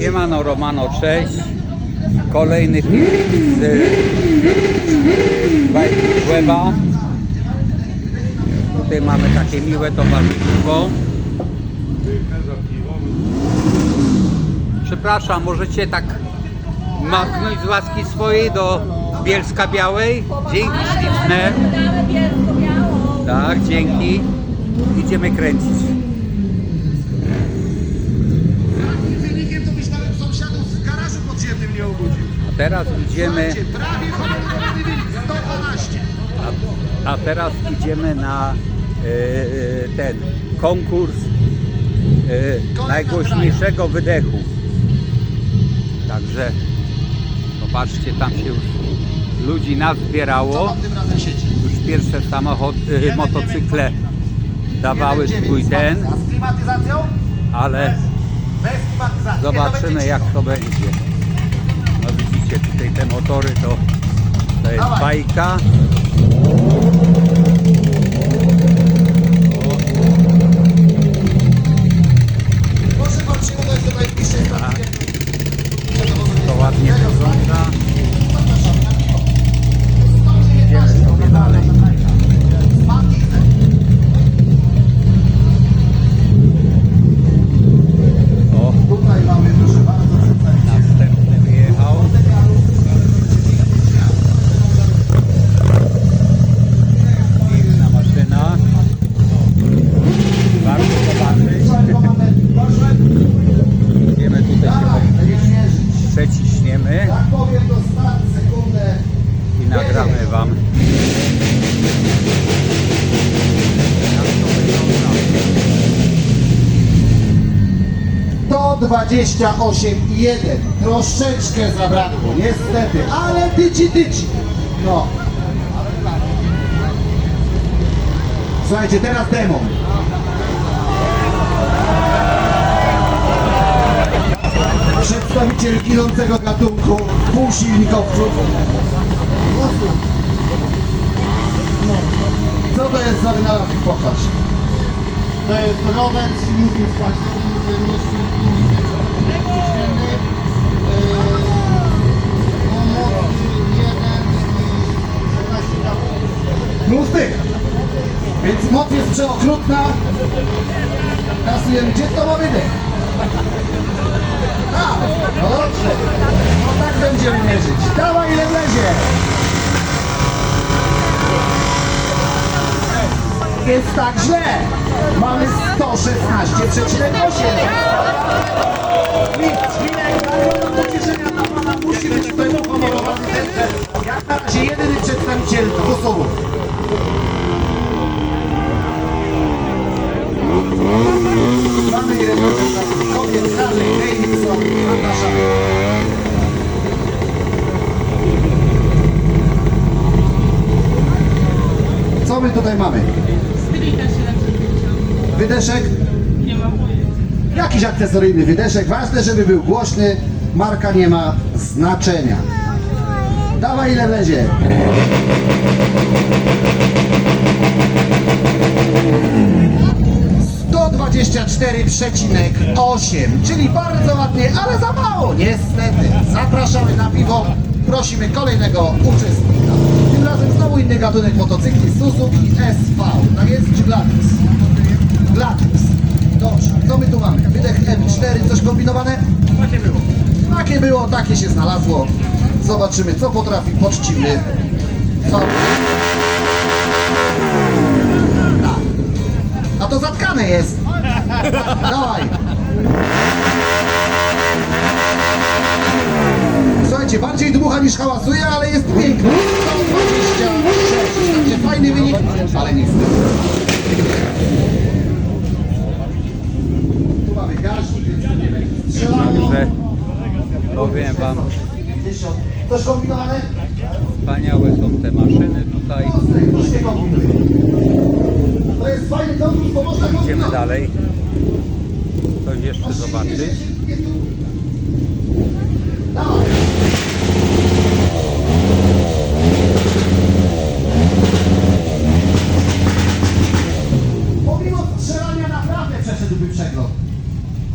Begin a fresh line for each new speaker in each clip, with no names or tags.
Siemano Romano, cześć. Kolejny film z bajki. Tutaj mamy takie miłe towarzystwo. Przepraszam, możecie tak machnąć z łaski swojej do Bielska Białej? Dzięki śliczne. Tak, dzięki. Idziemy kręcić. Teraz idziemy.
Słuchajcie, prawie honorowy wynik, 112.
A, a teraz idziemy na e, e, ten konkurs e, najgłośniejszego wydechu. Także popatrzcie, tam się już ludzi nazbierało. Już pierwsze samochody, motocykle dawały swój ten, ale
Bez klimatyzacji.
zobaczymy jak to będzie. No widzicie tutaj te motory to, to jest bajka. Nagramy Wam. To
28,1. Troszeczkę zabrakło, niestety, ale tyci, tyci. No. Słuchajcie, teraz demo. Przedstawiciel ginącego gatunku półsilnikowców. Co to jest za wynalazek? Pokaż. To jest rower z silnikiem spłaśniowym, który mieści silnik przyczyny. O mocy 1 i 14 kW. Plus tych. Więc moc jest przeokrutna. Kasujemy. Gdzie to ma wydech? A, no dobrze. No tak będziemy mierzyć. Dawaj ile wlezie. Jest tak źle. Mamy 116,8. Mistrz, Minek, nagroda pocieszenia dla Pana musi być tutaj uhonorowany. Jak na razie jedyny przedstawiciel głosowy. Mamy kobiet, Harley Davidson, zapraszamy. Co my tutaj mamy?
Stylika 750.
Wydeszek?
Nie mam pojęcia.
Jakiś akcesoryjny wydeszek. Ważne, żeby był głośny. Marka nie ma znaczenia. Dawaj ile wlezie. Przecinek osiem, czyli bardzo ładnie, ale za mało, niestety. Zapraszamy na piwo, prosimy kolejnego uczestnika. Razem znowu inny gatunek motocykli Suzuki SV. Tak jest, czy Gladys? Gladys. Dobrze, co my tu mamy? Wydech M4, coś kombinowane? Takie było. Takie było, takie się znalazło. Zobaczymy, co potrafi poczciwy. Co? Tak. A to zatkane jest. Dawaj. Słuchajcie, bardziej dmucha niż hałasuje, ale jest piękny. 126. Także fajny wynik, ale nic. Tu mamy będzie strzelało.
Także powiem Wam,
Coś kombinowane?
wspaniałe są te maszyny tutaj.
Już nie kombinuj. To jest fajny konkurs, bo można
Idziemy
kombinować.
dalej. Coś jeszcze zobaczyć.
Dawaj. Pomimo strzelania naprawdę przeszedłby przegląd.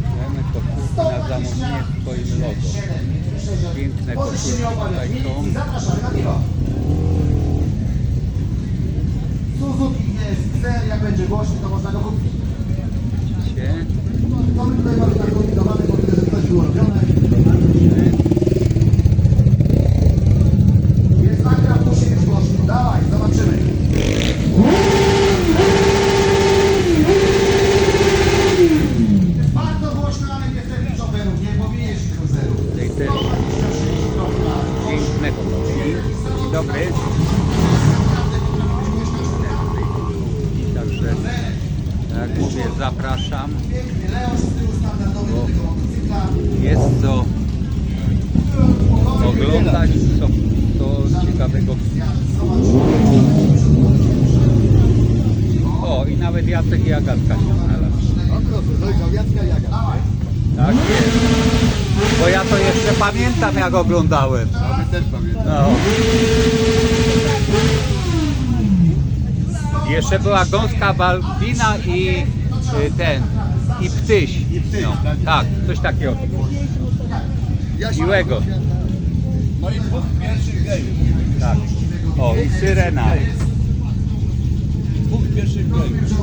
Wiemy, to zamówienie w swoim logo. Piękne koszulki są.
Zapraszamy na piwo. Suzuki jest cel, jak będzie głośny, to można go kupić.
Widzicie?
To my tutaj mamy tak kombinowane, bo widzę, że coś było robione. Jest nagrał, musi być głośno. Dawaj, zobaczymy. Jest bardzo głośno, ale niestety szoferów nie powinien cruiserów.
Tutaj też piękne koszulki. Dzień dobry. I także, tak jak mówię, zapraszam.
Motocykla.
Jest co oglądać, co, co ciekawego. O, i nawet Jacek i Agatka się znalazł. Tak jest. Bo pamiętam, jak oglądałem. No. Jeszcze była gąska Balbina i y, ten, i ptyś. No, tak, coś takiego. Miłego.
No i dwóch pierwszych gejów.
Tak. O, i syrena.
Dwóch pierwszych gejów.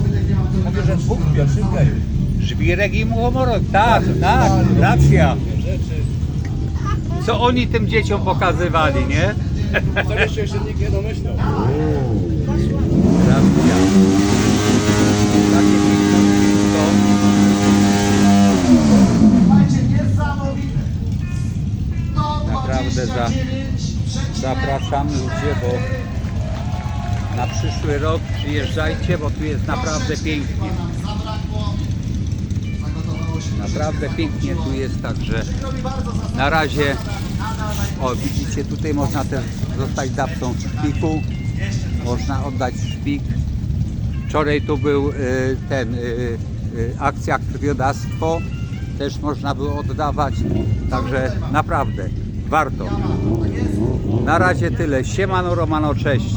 Mówię, że dwóch pierwszych gejów.
Żwirek i muchomorek. Tak, tak, racja.
Rzeczy.
Co oni tym dzieciom pokazywali, nie?
Czego się jeszcze nikt nie domyślał.
To. Naprawdę za-
129,9
zapraszamy ludzie, bo na przyszły rok przyjeżdżajcie, bo tu jest naprawdę pięknie. Naprawdę pięknie tu jest, także na razie, o widzicie, tutaj można też zostać dawcą szpiku, można oddać szpik. Wczoraj tu był y, ten, y, y, akcja krwiodawstwo, też można było oddawać, także naprawdę warto. Na razie tyle, siemano Romano, cześć.